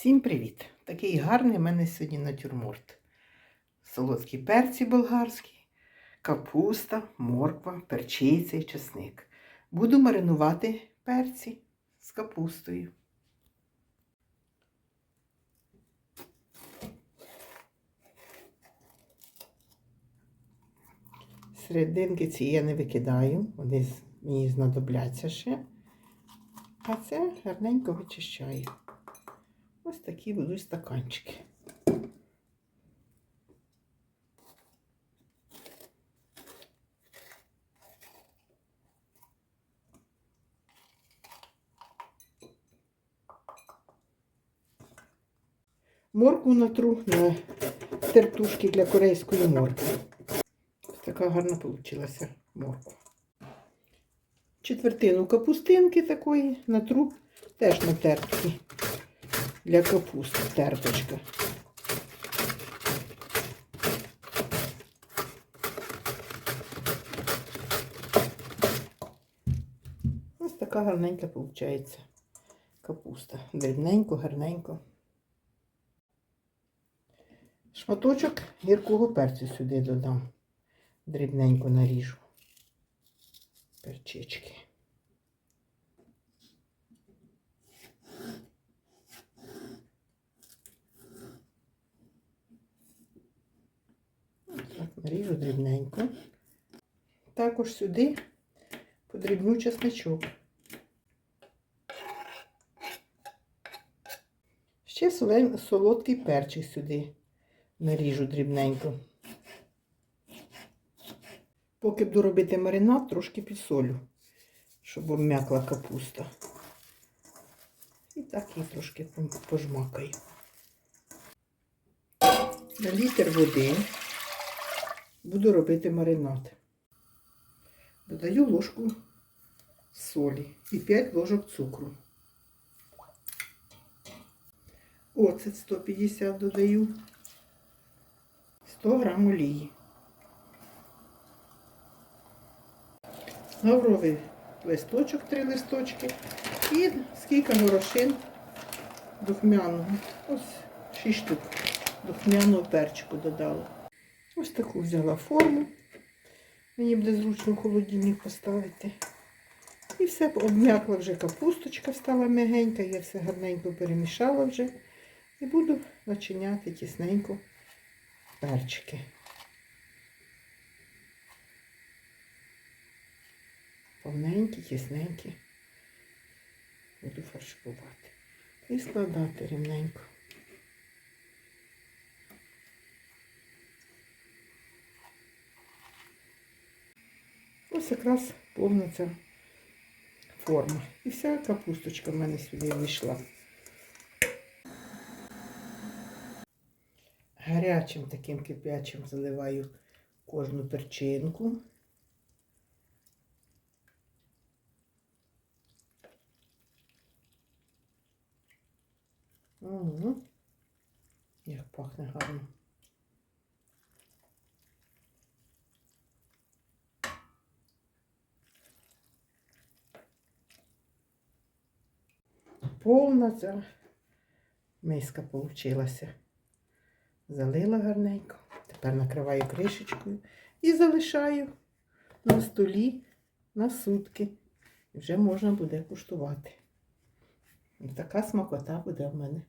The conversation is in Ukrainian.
Всім привіт! Такий гарний в мене сьогодні натюрморт. Солодкі перці болгарські, капуста, морква, перчиця і чесник. Буду маринувати перці з капустою. Серединки ці я не викидаю, вони мені знадобляться ще. А це гарненько вичищаю. Такі будуть стаканчики. Моркву натру на тертушки для корейської моркви. Така гарна вийшла морква. Четвертину капустинки такої натру теж на тертки для капусти терточка. Ось така гарненька виходить капуста. Дрібненько, гарненько. Шматочок гіркого перцю сюди додам. Дрібненько наріжу. Перчички. Наріжу дрібненько. Також сюди подрібню чесничок. Ще солодкий перчик сюди наріжу дрібненько. Поки буду робити маринад, трошки підсолю, щоб обм'якла капуста. І так її трошки пожмакаю. На літр води буду робити маринад. Додаю ложку солі і 5 ложок цукру. Оцет 150 додаю. 100 грам олії. Лавровий листочок, 3 листочки. І скільки горошин духмяного. Ось 6 штук духмяного перчику додала. Ось таку взяла форму. Мені буде зручно в холодильник поставити. І все обм'якла вже капусточка, стала м'ягенька, я все гарненько перемішала вже. І буду начиняти тісненько перчики. Повненькі, тісненькі. Буду фарширувати. І складати рівненько. Ось якраз повна ця форма. І вся капусточка в мене сюди вийшла. Гарячим таким кип'ячим заливаю кожну перчинку. Угу. Як пахне гарно. Повна ця миска получилася. Залила гарненько. Тепер накриваю кришечкою і залишаю на столі на сутки. І вже можна буде куштувати. І така смакота буде в мене.